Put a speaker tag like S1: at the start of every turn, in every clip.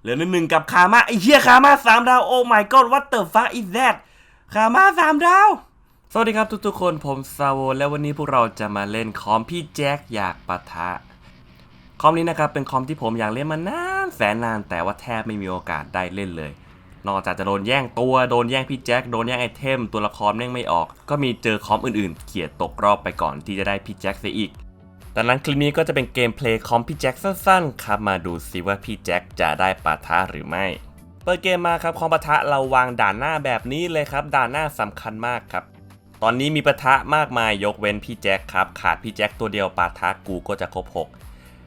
S1: เหลือหนึ่งหนึ่งกับคามาไอเหี้ยคามาสามดาวโอ้ my god what the fuck is that คามาสามดาวสวัสดีครับทุกๆคนผมซาโวและวันนี้พวกเราจะมาเล่นคอมพี่แจ็คอยากปะทะ คอมนี้นะครับเป็นคอมที่ผมอยากเล่นมานานแสนนานแต่ว่าแทบไม่มีโอกาสได้เล่นเลย นอกจากจะโดนแย่งตัวโดนแย่งพี่แจ็คโดนแย่งไอเทม ตัวละครแม่งไม่ออก ก็มีเจอคอมอื่นๆ เขียดตกรอบไปก่อนที่จะได้พี่แจ็คเสียอีก ดังนั้นคลิปนี้ก็จะเป็นเกมเพลย์คอมพี่แจ็คสั้นๆครับมาดูซิว่าพี่แจ็คจะได้ปะทะหรือไม่ เปิดเกมมาครับคอมปะทะเราวางด่านหน้าแบบนี้เลยครับ ด่านหน้าสำคัญมากครับ ตอนนี้มีปะทะมากมายยกเว้นพี่แจ็คครับขาดพี่แจ็คตัวเดียวปะทะกูก็จะครบหก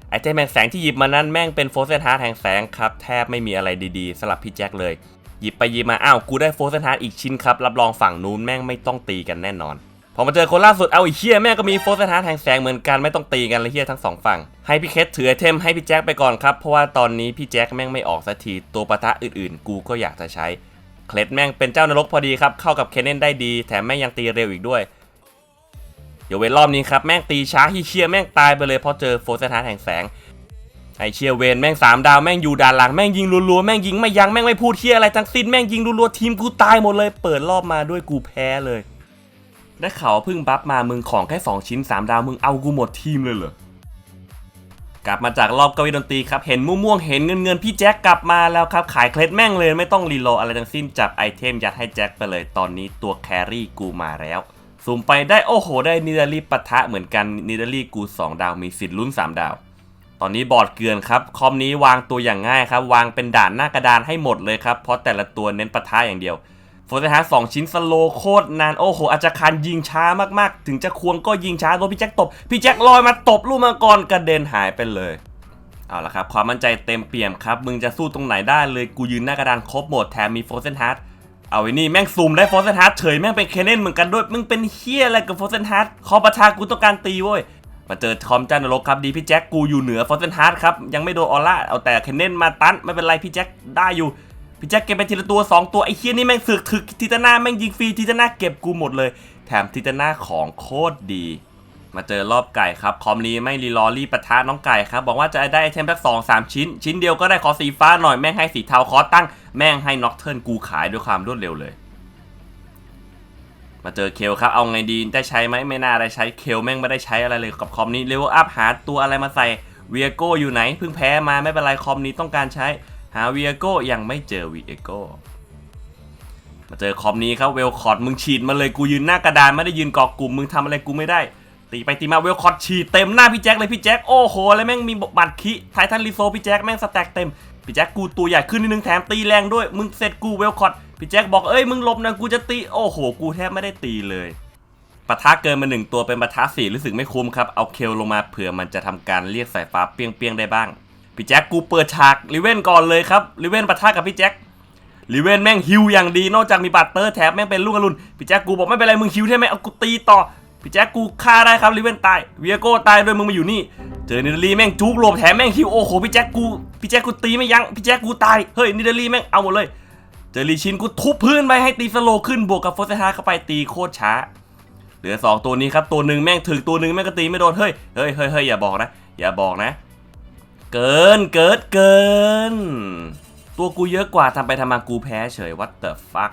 S1: ไอเทมแห่งแสงที่หยิบมานั้นแม่งเป็นโฟร์เซนฮาร์ดแห่งแสงครับแทบไม่มีอะไรดีๆสำหรับพี่แจ็คเลยหยิบไปหยิบมาอ้าวกูได้โฟร์เซนฮาร์ดอีกชิ้นครับรับรองฝั่งนู้นแม่งไม่ต้องตีกันแน่นอน พอมาเจอคนล่าสุดเอาไอีเฮียแม่งก็มีโฟร์เซนฮาร์แห่งแสงเหมือนกันไม่ต้องตีกันเลยเฮียทั้งสองฝั่ง ให้พี่เคสถือไอเทมให้พี่แจ็คไปก่อนครับ เพราะว่าตอนนี้พี่แจ็คแม่งไม่ออกสักทีตัวปะทะอื่นๆ กูก็อยากจะใช้ เคล็ดแม่งเป็นเจ้านรกพอดีครับ เข้ากับเคนเนนได้ดี แถมแม่งยังตีเร็วอีกด้วยเดี๋ยวเวรอบนี้ครับแม่งตีช้าฮีเชียแม่งตายไปเลยเพราะเจอโฟร์เซนฮาร์แห่งแสงไอเชียเวนแม่งสามดาวแม่งอยู่ด่านหลังแม่งยิงรัวๆแม่งยิงไม่ยั้งแม่งไม่พูดเทียอะไรทั้งสิ้นแม่งยิงรัวๆทีมกูตายหมดเลย เปิดรอบมาด้วยกูแพ้เลย ได้ข่าวว่าเพิ่งบัฟมามึงของแค่ 2 ชิ้น 3 ดาวมึงเอากูหมดทีมเลยเหรอกลับมาจากรอบการีดนตรีครับ เห็นม่วงๆเห็นเงินเงินพี่แจ็คกลับมาแล้วครับ ขายเคล็ดแม่งเลยไม่ต้องรีโลอะไรทั้งสิ้นจับไอเทมยัดให้แจ็คไปเลยตอนนี้ตัวแครี่กูมาแล้วสุ่มไปได้โอ้โห ได้นิดาลีปะทะเหมือนกันนิดาลีกูสองดาวมีสิทธิ์ลุ้นสามดาว ตอนนี้บอร์ดเกลือนครับ คอมนี้วางตัวอย่างง่ายครับ วางเป็นด่านหน้ากระดานให้หมดเลยครับ เพราะแต่ละตัวเน้นปะทะอย่างเดียว โฟร์ฮาร์สองชิ้นสโลโคตรนานโอ้โหอาจจะคันยิงช้ามากๆ ถึงจะควงก็ยิงช้าโดนพี่แจ็คตบ พี่แจ็คลอยมาตบลูกมังกรกระเด็นหายไปเลยเอาละครับ ความมั่นใจเต็มเปี่ยมครับ มึงจะสู้ตรงไหนได้เลยกูยืนหน้ากระดานครบหมดแถมมีโฟร์เซนฮาร์ดเอาไว้นี่แม่งซูมได้โฟร์เซนฮาร์ดเฉยแม่งเป็นเคนเนนเหมือนกันด้วยมึงเป็นเฮียอะไรกับโฟร์เซนฮาร์ดคอประชากูต้องการตีเว้ยมาเจอคอมจันนรกครับดีพี่แจ็คกูอยู่เหนือฟอสเซนฮาร์ดครับยังไม่โดนออร่าเอาแต่เคนเนนมาตันไม่เป็นไรพี่แจ็คได้อยู่ พี่แจ็คเก็บไปทีละตัว 2 ตัวไอ้เฮียนี่แม่งสึกถึกทิตาน่าแม่งยิงฟรีทิตาน่าเก็บกูหมดเลย แถมทิตาน่าของโคตรดี มาเจอรอบไก่ครับ คอมนี้ไม่รีลอรี่ปะทะน้องไก่ครับ บอกว่าจะได้ไอเทมสักสองสามชิ้น ชิ้นเดียวก็ได้ขอสีฟ้าหน่อยแม่งให้สีเทาขอตั้งแม่งให้น็อกเทิร์นกูขายด้วยความรวดเร็วเลยมาเจอเคลครับ เอาไงดี ได้ใช้ไหมไม่น่าได้ใช้ เคลแม่งไม่ได้ใช้อะไรเลยกับคอมนี้เลเวลอัพหาตัวอะไรมาใส่ เวียโก้อยู่ไหน เพิ่งแพ้มาไม่เป็นไรคอมนี้ต้องการใช้ หาเวียโก้ยังไม่เจอวียโก้มาเจอคอมนี้ครับเวลคอร์ดมึงฉีดมาเลยกูยืนหน้ากระดานไม่ได้ยืนเกาะกลุ่มมึงทำอะไรกูไม่ได้ ตีไปตีมาเวลคอร์ดฉีดเต็มหน้าพี่แจ็คเลยพี่แจ็คโอ้โหแล้วแม่งมีบัตรคิไททันรีโซพี่แจ็คแม่งสแต็กเต็มพี่แจ็คกูตัวใหญ่ขึ้นนิดนึงแถมตีแรงด้วยมึงเสร็จกูเวลคอร์ดพี่แจ็คบอกเอ้ยมึงหลบนะกูจะตีโอ้โห กูแทบไม่ได้ตีเลยปะทะเกินมาหนึ่งตัวเป็นปะทะสี่รู้สึกไม่คุ้มครับเอาเคลลงมาเผื่อมันจะทำการเรียกสายฟ้าเปี้ยงๆได้บ้าง พี่แจ็คกูเปิดฉากลิเว่นก่อนเลยครับลิเว่นปะทะกับพี่แจ็คลิเว่นแม่งฮิวอย่างดีนอกจากมีบัตเตอร์แถบแม่งเป็นลูกอรุณพี่แจ็คกูบอกไม่เป็นไรมึงฮิวใช่ไหมเอากูตีต่อพี่แจ็คกูฆ่าได้ครับลิเว่นตายเวียโก้ตายด้วยมึงมาอยู่นี่ เจอนิดลีแม่งจุกหลบแถมแม่งฮิวโอ้โหพี่แจ็คกูพี่แจ็คกูตีไม่ยั้งพี่แจ็คกูตายเฮ้ยนิดลีแม่งเอาหมดเลย เจอลีชินกูทุบพื้นไปให้ตีสโลขึ้นบวกกับโฟร์เซฮาเข้าไปตีโคตรช้า เหลือ 2 ตัวนี้ครับตัวหนึ่งแม่งถึงตัวหนึ่งแม่งก็ตีไม่โดนเฮ้ยเฮ้ยเฮ้ยอย่าบอกนะ อย่าบอกนะ เกินเกิดเกิน ตัวกูเยอะกว่าทำไปทำมากูแพ้เฉย what the fuck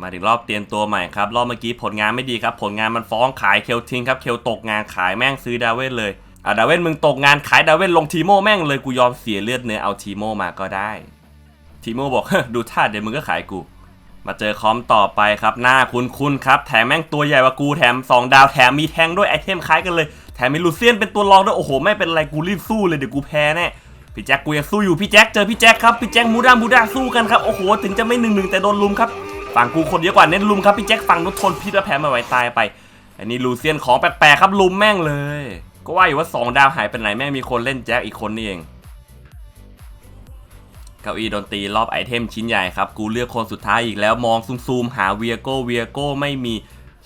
S1: มาถึงรอบเตรียมตัวใหม่ครับ รอบเมื่อกี้ผลงานไม่ดีครับ ผลงานมันฟ้องขายเคลทิ้งครับ เคลตกงานขายแม่งซื้อดาเวนเลยอะดาเวนมึงตกงานขายดาเวนลงทีโมแม่งเลยกูยอมเสียเลือดเนื้อเอาทีโมมาก็ได้ ทีโมบอกดูท่าเดี๋ยวมึงก็ขายกู มาเจอคอมต่อไปครับหน้าคุ้นๆครับแถมแม่งตัวใหญ่กว่ากูแถม 2 ดาวแถมมีแทงด้วยไอเทมคล้ายกันเลย แถมมีลูเซียนเป็นตัวรองด้วยโอ้โหไม่เป็นไรกูรีบสู้เลยเดี๋ยวกูแพ้แน่พี่แจ็คกูยังสู้อยู่พี่แจ็คเจอพี่แจ็คครับพี่แจ็คมูด้ามูด้าสู้กันครับโอ้โหถึงจะไม่หนึ่งหนึ่งแต่โดนลุมครับฝั่งกูคนเยอะกว่าเน้นลุมครับพี่แจ็คฝั่งนู้นทนพิษและแพ้มาไหวตายไป อันนี้ลูเซียนของแปลกๆครับลุมแม่งเลย ก็ว่าอยู่ว่าสองดาวหายไปไหนแม่งมีคนเล่นแจ็คอีกคนนี่เองเก้าอี้ดนตรีรอบไอเทมชิ้นใหญ่ครับกูเลือกคนสุดท้ายอีกแล้วมองซูมๆหาเวียโก้เวียโก้ไม่มี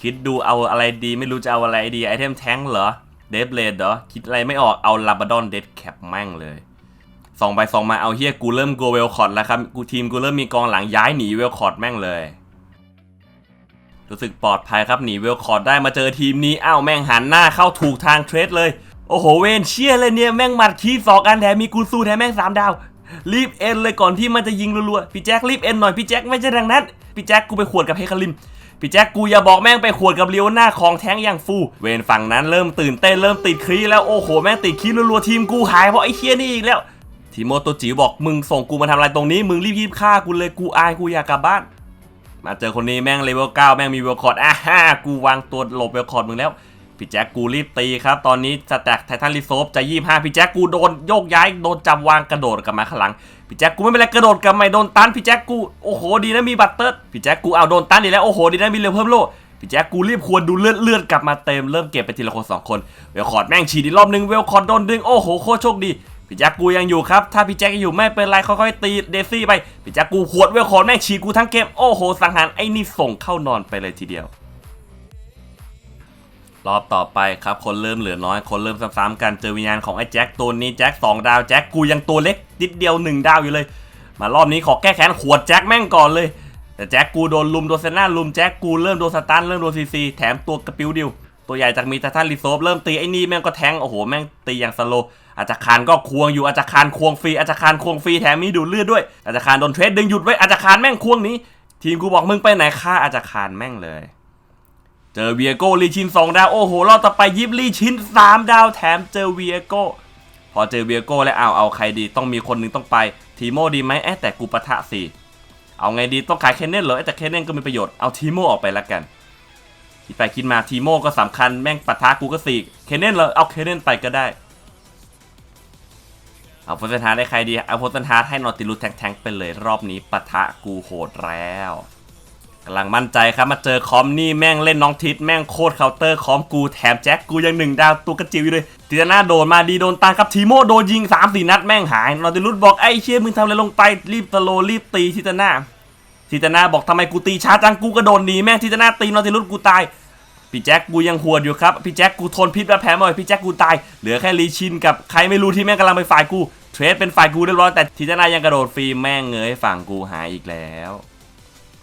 S1: คิดดูเอาอะไรดีไม่รู้จะเอาอะไรดีไอเทมแท้งเหรอ เดฟเลดเหรอ คิดอะไรไม่ออกเอาลาบาดอนเดดแคปแม่งเลยสองไปสองมาเอาเฮียกูเริ่มโกเวลคอร์ดแล้วครับกูทีมกูเริ่มมีกองหลังย้ายหนีเวลคอร์ดแม่งเลย รู้สึกปลอดภัยครับหนีเวลคอร์ดได้มาเจอทีมนี้อ้าวแม่งหันหน้าเข้าถูกทางเทรดเลย โอ้โหเวนเชียเลยเนี่ยแม่งหมัดคีสองอันแถมมีกูซูแถมแม่งสามดาว รีบเอ็นเลยก่อนที่มันจะยิงรัวๆพี่แจ็ครีบเอ็นหน่อยพี่แจ็คไม่ใช่ดังนั้นพี่แจ็คกูไปขวดกับเฮคาริม พี่แจ็คกูอย่าบอกแม่งไปขวดกับเลียวหน้าของแท้งอย่างฟู เวนฝั่งนั้นเริ่มตื่นเต้นเริ่มติดคลีแล้วโอ้โหแม่งติดคลีรัวๆทีมกูหายเพราะไอ้เคียนี่อีกแล้วทีโมโตจิบอกมึงส่งกูมาทำอะไรตรงนี้ มึงรีบยีบฆ่ากูเลยกูอายกูอยากกลับบ้าน มาเจอคนนี้แม่งเลเวลเก้าแม่งมีเวลคอร์ดอะฮ่ากูวางตัวหลบเวลคอร์ดมึงแล้ว พี่แจ็คกูรีบตีครับ ตอนนี้สแต็กไททันรีโซฟจะยี่ห้าพี่แจ็คกูโดนโยกย้ายโดนจับวางกระโดดกลับมาข้างหลังพี่แจ็คกูไม่เป็นไรกระโดดกลับมาโดนตันพี่แจ็คกูโอ้โหดีนะมีบัตเตอร์พี่แจ็คกูเอาโดนตันอีกแล้วโอ้โหดีนะมีเรือเพิ่มโลพี่แจ็คกูรีบควรดูเลือดเลือดกลับมาเต็มเริ่มเก็บไปทีละคนสองคนเวลคอร์ดแม่งฉีดอีกรอบนึงเวลคอร์ดโดนดึงโอ้โหโคตรโชคดีพี่แจ็คกูยังอยู่ครับถ้าพี่แจ็คยังอยู่ไม่เป็นไรค่อยๆตีเดซี่ไปพี่แจ็คกูขวดเวลคอร์ดแม่งฉีดกูทั้งเกมโอ้โหสังหารไอ้นี่ส่งเข้านอนไปเลยทีเดียว รอบต่อไปครับ คนเริ่มเหลือน้อย คนเริ่มซ้ำๆกัน เจอวิญญาณของไอ้แจ็คตัวนี้แจ็คสองดาวแจ็คกูยังตัวเล็กนิดเดียวหนึ่งดาวอยู่เลย มารอบนี้ขอแก้แค้นขวดแจ็คแม่งก่อนเลย แต่แจ็คกูโดนลุมโดนเซน่าลุมแจ็คกูเริ่มโดนสตันเริ่มโดนซีซีแถมตัวกระปิวดิวตัวใหญ่จากมีตาท่านรีโซฟเริ่มตีไอ้นี่แม่งก็แทงโอ้โหแม่งตีอย่างสโลว์อาจจะคารก็ควงอยู่อาจจะคารควงฟรีอาจจะคารควงฟรีแถมมีดูดเลือดด้วยอาจจะคารโดนเทรดดึงหยุดไว้อาจจะคารแม่งควงนี้ทีมกูบอกมึงไปไหนฆ่าอาจจะคารแม่งเลย เจอเวียโก้ลีชินสองดาว โอ้โห รอบต่อไปยิบลีชินสามดาวแถมเจอเวียโก้พอเจอเวียโก้แล้วเอาเอาใครดีต้องมีคนหนึ่งต้องไปทีโมดีไหมเอ๊ะแต่กูปะทะสี่เอาไงดีต้องขายเคนเนนเหรอแต่เคนเนนก็มีประโยชน์เอาทีโมออกไปละกันคิดไปคิดมาทีโมก็สำคัญแม่งปะทะกูก็สี่เคนเนนเลยเอาเคนเนนไปก็ได้เอาโพสต์ฮาร์ดได้ใครดี เอาโพสต์ฮาร์ดให้นอติลูแทงๆไปเลยรอบนี้ปะทะกูโหดแล้วำลังมั่นใจครับมาเจอคอมนี่แม่งเล่นน้องทิศแม่งโคตรเคาน์เตอร์คอมกูแถมแจ็คกูยังหนึ่งดาวตัวกระจิ๋วอยู่เลยทีหน้าโดนมาดีโดนตาครับทีโมโดนยิง3 4นัดแม่งหายนอติลูบอกไอ้เชี่ยมึงทำอะไรลงไปรีบตะโลรีบตีทีตนาทีตนาบอกทำไมกูตีช้าจังกูกระโดดหนีแม่งทีตนาตีนอติลูกูตายพี่แจ็คกูยังหวดอยู่ครับพี่แจ็คกูทนพิษและแพ้มาพี่แจ็คกูตายเหลือแค่ลีชินกับใครไม่รู้ที่แม่งกำลังไปฝ่ายกูเทรดเป็นฝ่ายกูเรียบร้อยแต่ทีเจนายังกระโดดฟรีแม่งเงยฝั่งกูหายอีกแล้ว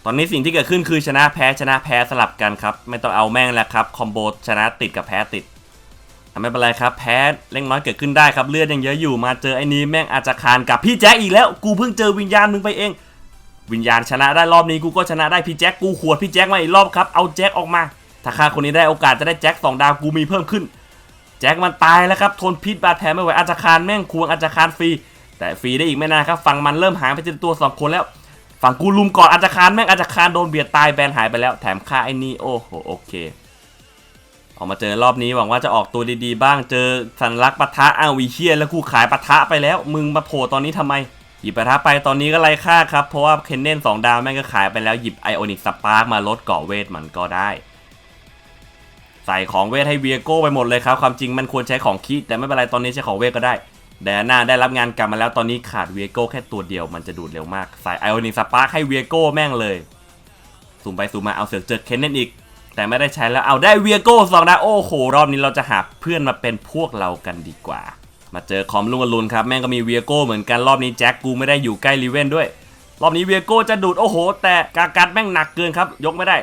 S1: ตอนนี้สิ่งที่เกิดขึ้นคือชนะแพ้ชนะแพ้สลับกันครับ ไม่ต้องเอาแม่งแล้วครับคอมโบชนะติดกับแพ้ติดไม่เป็นไรครับ แพ้เล็กน้อยเกิดขึ้นได้ครับเลือดยังเยอะอยู่มาเจอไอ้นี้แม่งอาจจะคานกับพี่แจ็คอีกแล้วกูเพิ่งเจอวิญญาณมึงไปเอง วิญญาณชนะได้รอบนี้กูก็ชนะได้พี่แจ็คกูขวดพี่แจ็คมาอีกรอบครับเอาแจ็คออกมา ถ้าฆ่าคนนี้ได้โอกาสจะได้แจ็คสองดาวกูมีเพิ่มขึ้น แจ็คมันตายแล้วครับทนพิษบาดแผลไม่ไหวอาจจะคารแม่งควงอาจจะคารฟรีแต่ฟรีได้อีกไม่นานครับฝั่งมันเริ่มหายไปเป็นตัวสองคนแล้ว ฝั่งกูลุมก่อนอาจจะคารแม่งอาจจะคารโดนเบียดตายแบนหายไปแล้วแถมฆ่าไอ้นี่โอ้โหโอเค ออกมาเจอรอบนี้หวังว่าจะออกตัวดีๆ บ้างเจอสัญลักษณ์ปะทะอ้าววีเชียแล้วกูขายปะทะไปแล้ว มึงมาโผล่ตอนนี้ทำไม หยิบปะทะไปตอนนี้ก็ไรค่าครับ เพราะว่าเคนเนนสองดาวแม่งก็ขายไปแล้วหยิบไอออนิกสปาร์กมาลดเกาะเวทมันก็ได้ใส่ของเวทให้เวียโก้ไปหมดเลยครับ ความจริงมันควรใช้ของคีแต่ไม่เป็นไรตอนนี้ใช้ของเวทก็ได้ แดน่าได้รับงานกลับมาแล้วตอนนี้ขาดเวียโก้แค่ตัวเดียวมันจะดูดเร็วมากใส่ไอออนิกสปาร์คให้เวียโก้แม่งเลยสุ่มไปสุ่มมาเอาเสือเจอเคนเนนอีก แต่ไม่ได้ใช้แล้วเอาได้เวียโก้สองนะโอ้โห รอบนี้เราจะหาเพื่อนมาเป็นพวกเรากันดีกว่า มาเจอคอมลุงอรุณครับแม่งก็มีเวียโก้เหมือนกันรอบนี้แจ็คกูไม่ได้อยู่ใกล้ลิเวนด้วย รอบนี้เวียโก้จะดูดโอ้โห แต่กากัดแม่งหนักเกินครับยกไม่ได้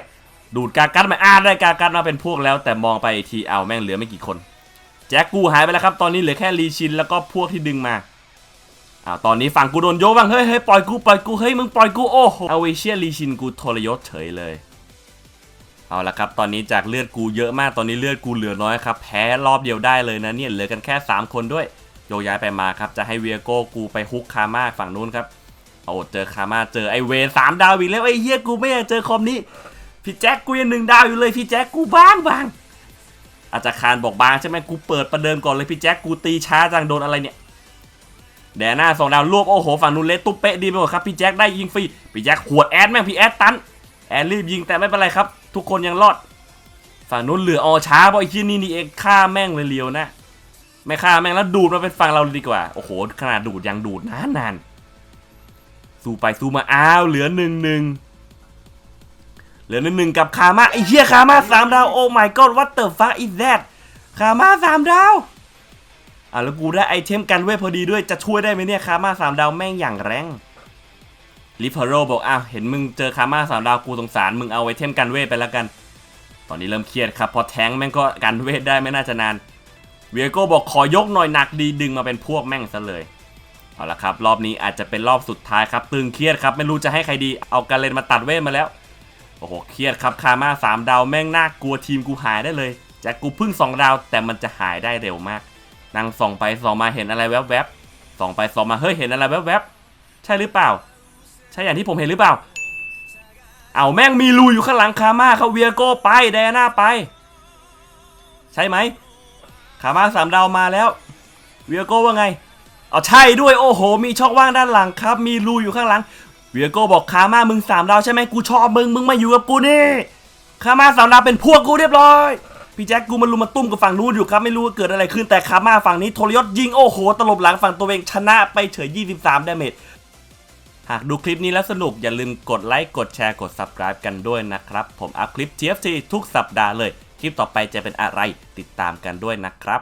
S1: ดูดกากัดมาอ่าได้กากัดมาเป็นพวกแล้ว แต่มองไปทีเอาแม่งเหลือไม่กี่คน แจ็คกูหายไปแล้วครับตอนนี้เหลือแค่ลีชินแล้วก็พวกที่ดึงมาอ้าวตอนนี้ฝั่งกูโดนโยกบ้างเฮ้ยเฮ้ยปล่อยกูปล่อยกูเฮ้ยมึงปล่อยกูโอ้โหเอาเวเชียลีชินกูทรยศเฉยเลยเอาละครับตอนนี้จากเลือดกูเยอะมากตอนนี้เลือดกูเหลือน้อยครับแพ้รอบเดียวได้เลยนะเนี่ยเหลือกันแค่ 3 คนด้วยโยกย้ายไปมาครับจะให้เวียโก้กูไปฮุกคาม่าฝั่งนู้นครับโอ้เจอคาม่าเจอไอเวนสามดาวอีกแล้วไอเฮียกูไม่อยากเจอคอมนี้พี่แจ็คกูยังหนึ่งดาวอยู่เลยพี่แจ็คกูบ้างบาง อาจจะคารบอกบางใช่ไหมกูเปิดประเดิมก่อนเลยพี่แจ็คกูตีช้าจังโดนอะไรเนี่ยแดน่าสองดาวรวบโอ้โหฝั่งนู้นเละตุ๊บเป๊ะดีไปหมดครับพี่แจ็คได้ยิงฟรีพี่แจ็คขวดแอดแม่งพี่แอดตันแอดรีบยิงแต่ไม่เป็นไรครับ ทุกคนยังรอด ฝั่งนู้นเหลือออช้าเพราะไอ้ที่นี่นี่เองฆ่าแม่งเลยเลียวนะไม่ฆ่าแม่งแล้วดูดมาเป็นฝั่งเราดีกว่าโอ้โหขนาดดูดยังดูดนานนานสู้ไปสู้มาอ้าวเหลือหนึ่งหนึ่ง เหลือหนึ่งหนึ่งกับคามาไอ้เหี้ยคามาสามดาวโอ้ my god what the fuck is that คามาสามดาวอะแล้วกูได้ไอเทมกันเวทพอดีด้วยจะช่วยได้ไหมเนี่ยคามาสามดาวแม่งอย่างแรงลิฟเฮโรบอกอ้าวเห็นมึงเจอคามาสามดาวกูสงสารมึงเอาไอเทมกันเวทไปแล้วกัน ตอนนี้เริ่มเครียดครับพอแทงแม่งก็กันเวทได้ไม่น่าจะนานเวียโก้บอกขอยกหน่อยหนักดีดึงมาเป็นพวกแม่งซะเลยเอาละครับ รอบนี้อาจจะเป็นรอบสุดท้ายครับ ตึงเครียดครับ ไม่รู้จะให้ใครดีเอาการเลนมาตัดเวทมาแล้ว โอ้โหเครียดครับคามาสามดาวแม่งน่ากลัวทีมกูหายได้เลยจ็คกูพึ่งสองดาวแต่มันจะหายได้เร็วมากนั่งส่องไปส่องมาเห็นอะไรแวบๆส่องไปส่องมาเฮ้ยเห็นอะไรแวบๆใช่หรือเปล่า ใช่อย่างที่ผมเห็นหรือเปล่า เอาแม่งมีรูอยู่ข้างหลังคามาเขาเวียโก้ไปไดอาน่าไป ใช่ไหมคามาสามดาวมาแล้วเวียโก้ว่าไงเอาใช่ด้วยโอ้โห มีช่องว่างด้านหลังครับ มีรูอยู่ข้างหลัง เวียโก้บอกคามามึงสามดาวใช่ไหมกูชอบมึงมึงมาอยู่กับกูนี่คามาสามดาวเป็นพวกกูเรียบร้อย พี่แจ็คกูมันลุมมาตุ้มกับฝั่งนู้นอยู่ครับไม่รู้ว่าเกิดอะไรขึ้นแต่คามาฝั่งนี้ทรยศยิงโอ้โหตลบหลังฝั่งตัวเองชนะไปเฉย 23ดาเมจหากดูคลิปนี้แล้วสนุกอย่าลืมกดไลค์กดแชร์กด subscribe กันด้วยนะครับ ผมอัพคลิป TFT ทุกสัปดาห์เลย คลิปต่อไปจะเป็นอะไรติดตามกันด้วยนะครับ